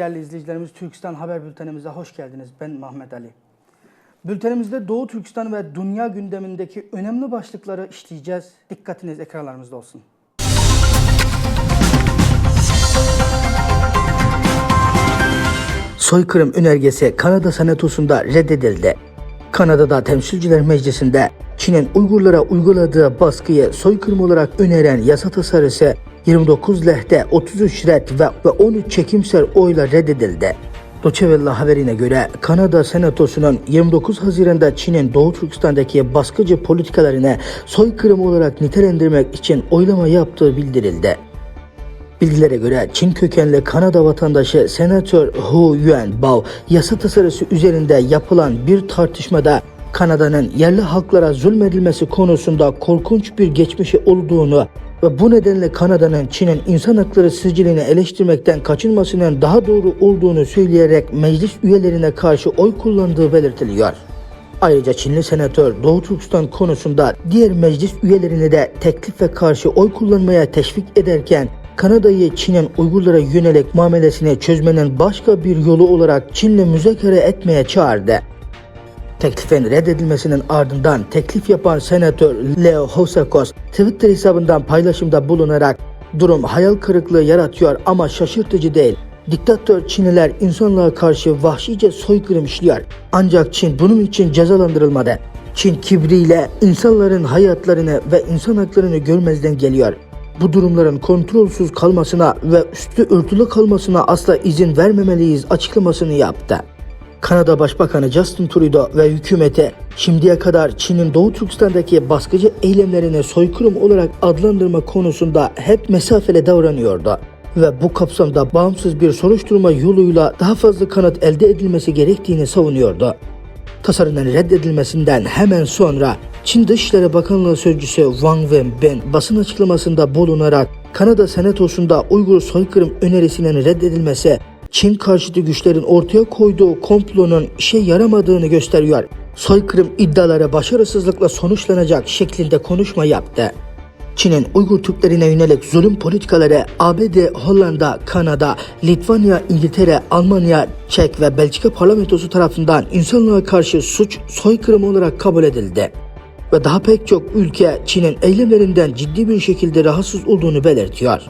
değerli izleyicilerimiz Türkistan Haber Bültenimize hoş geldiniz. Ben Mehmet Ali. Bültenimizde Doğu Türkistan ve dünya gündemindeki önemli başlıkları işleyeceğiz. Dikkatiniz ekranlarımızda olsun. Soykırım önergesi Kanada Senatosu'nda reddedildi. Kanada'da Temsilciler Meclisi'nde Çin'in Uygurlara uyguladığı baskıyı soykırım olarak öneren yasa tasarısı 29 lehte 33 red ve, ve 13 çekimser oyla reddedildi. Doçevella haberine göre Kanada Senatosu'nun 29 Haziran'da Çin'in Doğu Türkistan'daki baskıcı politikalarını soykırım olarak nitelendirmek için oylama yaptığı bildirildi. Bilgilere göre Çin kökenli Kanada vatandaşı Senatör Hu Yuanbao yasa tasarısı üzerinde yapılan bir tartışmada Kanada'nın yerli halklara zulmedilmesi konusunda korkunç bir geçmişi olduğunu ve bu nedenle Kanada'nın Çin'in insan hakları sicilini eleştirmekten kaçınmasının daha doğru olduğunu söyleyerek meclis üyelerine karşı oy kullandığı belirtiliyor. Ayrıca Çinli senatör Doğu Türkistan konusunda diğer meclis üyelerini de teklif ve karşı oy kullanmaya teşvik ederken Kanada'yı Çin'in Uygurlara yönelik muamelesini çözmenin başka bir yolu olarak Çin'le müzakere etmeye çağırdı. Teklifin reddedilmesinin ardından teklif yapan senatör Leo Hosakos Twitter hesabından paylaşımda bulunarak durum hayal kırıklığı yaratıyor ama şaşırtıcı değil. Diktatör Çinliler insanlığa karşı vahşice soykırım işliyor. Ancak Çin bunun için cezalandırılmadı. Çin kibriyle insanların hayatlarını ve insan haklarını görmezden geliyor. Bu durumların kontrolsüz kalmasına ve üstü örtülü kalmasına asla izin vermemeliyiz açıklamasını yaptı. Kanada Başbakanı Justin Trudeau ve hükümete şimdiye kadar Çin'in Doğu Türkistan'daki baskıcı eylemlerini soykırım olarak adlandırma konusunda hep mesafeli davranıyordu ve bu kapsamda bağımsız bir soruşturma yoluyla daha fazla kanıt elde edilmesi gerektiğini savunuyordu. Tasarının reddedilmesinden hemen sonra Çin Dışişleri Bakanlığı Sözcüsü Wang Wenbin basın açıklamasında bulunarak Kanada Senatosu'nda Uygur soykırım önerisinin reddedilmesi Çin karşıtı güçlerin ortaya koyduğu komplonun işe yaramadığını gösteriyor. Soykırım iddiaları başarısızlıkla sonuçlanacak şeklinde konuşma yaptı. Çin'in Uygur Türklerine yönelik zulüm politikaları ABD, Hollanda, Kanada, Litvanya, İngiltere, Almanya, Çek ve Belçika parlamentosu tarafından insanlığa karşı suç soykırım olarak kabul edildi. Ve daha pek çok ülke Çin'in eylemlerinden ciddi bir şekilde rahatsız olduğunu belirtiyor.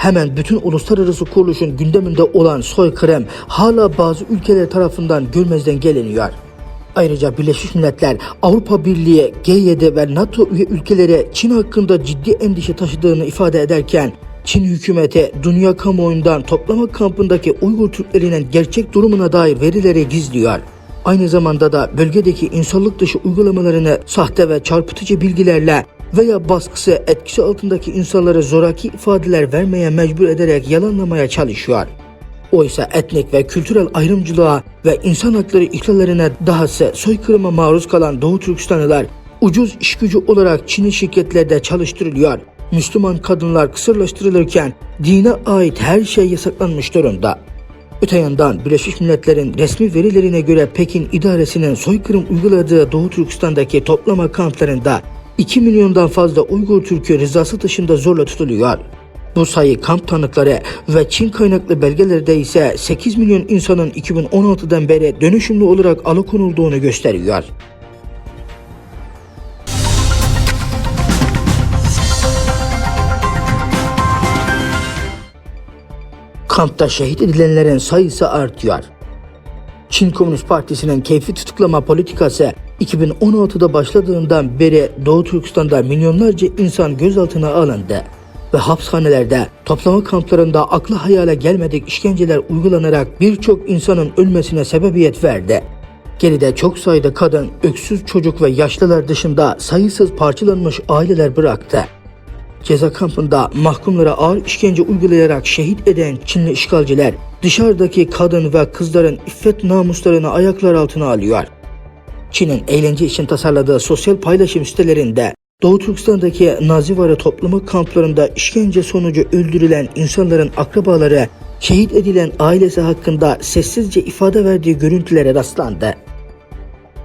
Hemen bütün uluslararası kuruluşun gündeminde olan soykırım hala bazı ülkeler tarafından görmezden geliniyor. Ayrıca Birleşmiş Milletler, Avrupa Birliği, G7 ve NATO üye ülkelere Çin hakkında ciddi endişe taşıdığını ifade ederken Çin hükümeti dünya kamuoyundan toplama kampındaki Uygur Türklerinin gerçek durumuna dair verileri gizliyor. Aynı zamanda da bölgedeki insanlık dışı uygulamalarını sahte ve çarpıtıcı bilgilerle veya baskısı etkisi altındaki insanları zoraki ifadeler vermeye mecbur ederek yalanlamaya çalışıyor. Oysa etnik ve kültürel ayrımcılığa ve insan hakları ihlallerine dahası soykırıma maruz kalan Doğu Türkistanlılar ucuz iş gücü olarak Çinli şirketlerde çalıştırılıyor. Müslüman kadınlar kısırlaştırılırken dine ait her şey yasaklanmış durumda. Öte yandan Birleşmiş Milletler'in resmi verilerine göre Pekin idaresinin soykırım uyguladığı Doğu Türkistan'daki toplama kamplarında 2 milyondan fazla Uygur Türk'ü rızası dışında zorla tutuluyor. Bu sayı kamp tanıkları ve Çin kaynaklı belgelerde ise 8 milyon insanın 2016'dan beri dönüşümlü olarak alıkonulduğunu gösteriyor. Kampta şehit edilenlerin sayısı artıyor. Çin Komünist Partisi'nin keyfi tutuklama politikası 2016'da başladığından beri Doğu Türkistan'da milyonlarca insan gözaltına alındı ve hapishanelerde, toplama kamplarında aklı hayale gelmedik işkenceler uygulanarak birçok insanın ölmesine sebebiyet verdi. Geride çok sayıda kadın, öksüz çocuk ve yaşlılar dışında sayısız parçalanmış aileler bıraktı. Ceza kampında mahkumlara ağır işkence uygulayarak şehit eden Çinli işgalciler dışarıdaki kadın ve kızların iffet namuslarını ayaklar altına alıyor. Çin'in eğlence için tasarladığı sosyal paylaşım sitelerinde Doğu Türkistan'daki Nazivarı toplama kamplarında işkence sonucu öldürülen insanların akrabaları, şehit edilen ailesi hakkında sessizce ifade verdiği görüntülere rastlandı.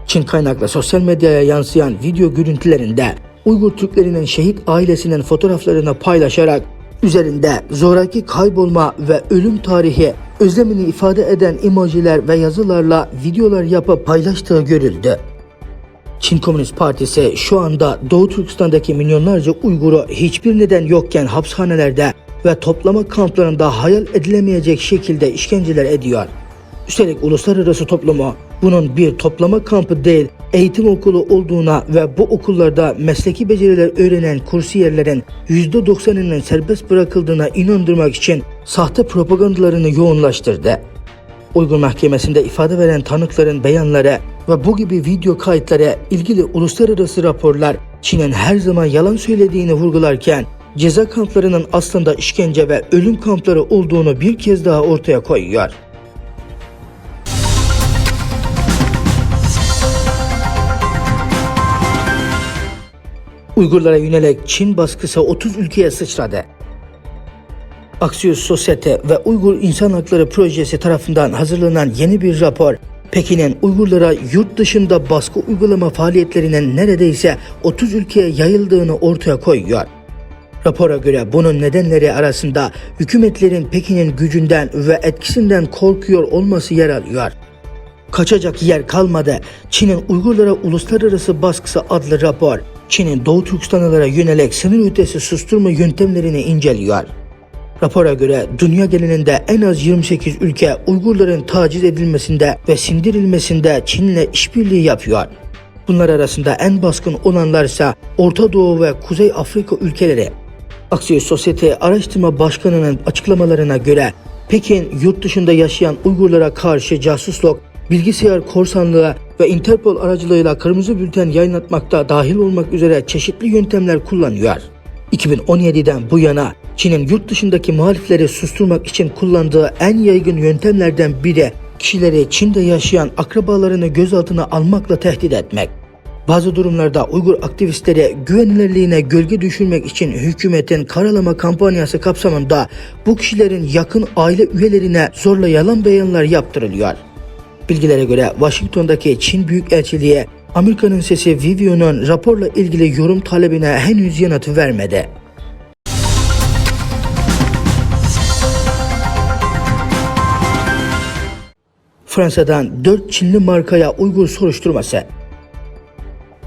Çin kaynaklı sosyal medyaya yansıyan video görüntülerinde Uygur Türklerinin şehit ailesinin fotoğraflarını paylaşarak üzerinde zoraki kaybolma ve ölüm tarihi özlemini ifade eden emojiler ve yazılarla videolar yapıp paylaştığı görüldü. Çin Komünist Partisi şu anda Doğu Türkistan'daki milyonlarca Uygur'u hiçbir neden yokken hapishanelerde ve toplama kamplarında hayal edilemeyecek şekilde işkenceler ediyor. Üstelik uluslararası toplumu bunun bir toplama kampı değil, eğitim okulu olduğuna ve bu okullarda mesleki beceriler öğrenen kursiyerlerin %90'ının serbest bırakıldığına inandırmak için sahte propagandalarını yoğunlaştırdı. Uygur Mahkemesi'nde ifade veren tanıkların beyanları ve bu gibi video kayıtları ilgili uluslararası raporlar Çin'in her zaman yalan söylediğini vurgularken ceza kamplarının aslında işkence ve ölüm kampları olduğunu bir kez daha ortaya koyuyor. Uygurlara yönelik Çin baskısı 30 ülkeye sıçradı. Axios Sosyete ve Uygur İnsan Hakları Projesi tarafından hazırlanan yeni bir rapor, Pekin'in Uygurlara yurt dışında baskı uygulama faaliyetlerinin neredeyse 30 ülkeye yayıldığını ortaya koyuyor. Rapora göre bunun nedenleri arasında hükümetlerin Pekin'in gücünden ve etkisinden korkuyor olması yer alıyor. Kaçacak yer kalmadı. Çin'in Uygurlara uluslararası baskısı adlı rapor, Çin'in Doğu Türkistanlılara yönelik sınır ötesi susturma yöntemlerini inceliyor. Rapora göre dünya genelinde en az 28 ülke Uygurların taciz edilmesinde ve sindirilmesinde Çin'le işbirliği yapıyor. Bunlar arasında en baskın olanlar ise Orta Doğu ve Kuzey Afrika ülkeleri. Aksiyon Sosyete Araştırma Başkanı'nın açıklamalarına göre Pekin yurt dışında yaşayan Uygurlara karşı casusluk, bilgisayar korsanlığı ve Interpol aracılığıyla kırmızı bülten yayınlatmakta dahil olmak üzere çeşitli yöntemler kullanıyor. 2017'den bu yana Çin'in yurt dışındaki muhalifleri susturmak için kullandığı en yaygın yöntemlerden biri kişileri Çin'de yaşayan akrabalarını gözaltına almakla tehdit etmek. Bazı durumlarda Uygur aktivistleri güvenilirliğine gölge düşürmek için hükümetin karalama kampanyası kapsamında bu kişilerin yakın aile üyelerine zorla yalan beyanlar yaptırılıyor. Bilgilere göre Washington'daki Çin Büyükelçiliği Amerika'nın sesi Vivio'nun raporla ilgili yorum talebine henüz yanıt vermedi. Fransa'dan 4 Çinli markaya Uygur soruşturması.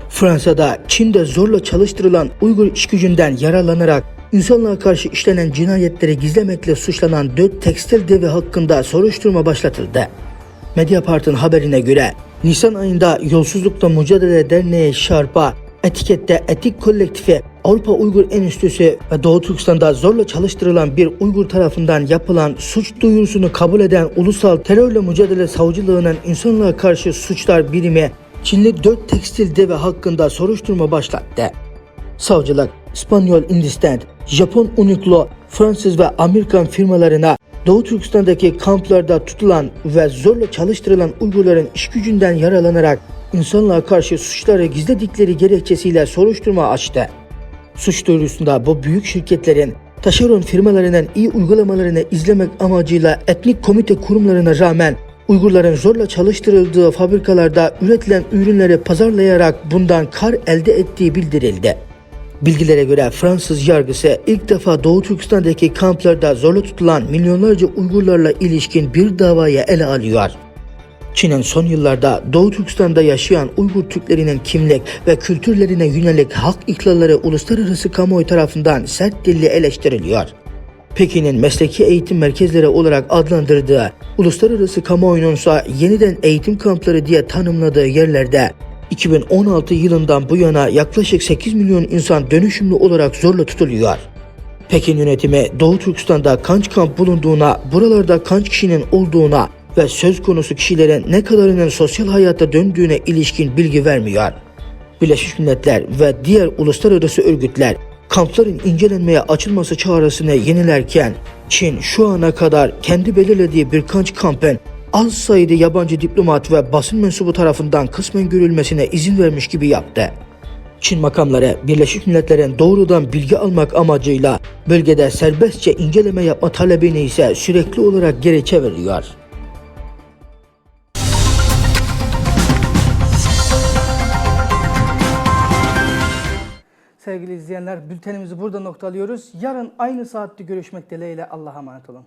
Fransa'da Çin'de zorla çalıştırılan Uygur iş gücünden yararlanarak insanlığa karşı işlenen cinayetleri gizlemekle suçlanan 4 tekstil devi hakkında soruşturma başlatıldı. Mediapart'ın haberine göre Nisan ayında Yolsuzlukla Mücadele Derneği Şarp'a etikette Etik Kolektifi, Avrupa Uygur Enstitüsü ve Doğu Türkistan'da zorla çalıştırılan bir Uygur tarafından yapılan suç duyurusunu kabul eden Ulusal Terörle Mücadele Savcılığı'nın insanlığa karşı suçlar birimi Çinli 4 tekstil devi hakkında soruşturma başlattı. Savcılık, İspanyol Indistant, Japon Uniqlo, Fransız ve Amerikan firmalarına Doğu Türkistan'daki kamplarda tutulan ve zorla çalıştırılan Uygurların iş gücünden yaralanarak insanlığa karşı suçları gizledikleri gerekçesiyle soruşturma açtı. Suç duyurusunda bu büyük şirketlerin taşeron firmalarının iyi uygulamalarını izlemek amacıyla etnik komite kurumlarına rağmen Uygurların zorla çalıştırıldığı fabrikalarda üretilen ürünleri pazarlayarak bundan kar elde ettiği bildirildi. Bilgilere göre Fransız yargısı ilk defa Doğu Türkistan'daki kamplarda zorla tutulan milyonlarca Uygurlarla ilişkin bir davayı ele alıyor. Çin'in son yıllarda Doğu Türkistan'da yaşayan Uygur Türklerinin kimlik ve kültürlerine yönelik hak ihlalleri uluslararası kamuoyu tarafından sert dille eleştiriliyor. Pekin'in mesleki eğitim merkezleri olarak adlandırdığı, uluslararası kamuoyunun ise yeniden eğitim kampları diye tanımladığı yerlerde 2016 yılından bu yana yaklaşık 8 milyon insan dönüşümlü olarak zorla tutuluyor. Pekin yönetimi Doğu Türkistan'da kanç kamp bulunduğuna, buralarda kanç kişinin olduğuna ve söz konusu kişilerin ne kadarının sosyal hayata döndüğüne ilişkin bilgi vermiyor. Birleşmiş Milletler ve diğer uluslararası örgütler kampların incelenmeye açılması çağrısını yenilerken Çin şu ana kadar kendi belirlediği birkaç kampın az sayıda yabancı diplomat ve basın mensubu tarafından kısmen görülmesine izin vermiş gibi yaptı. Çin makamları Birleşmiş Milletler'in doğrudan bilgi almak amacıyla bölgede serbestçe inceleme yapma talebini ise sürekli olarak geri çeviriyor. sevgili izleyenler bültenimizi burada noktalıyoruz. Yarın aynı saatte görüşmek dileğiyle Allah'a emanet olun.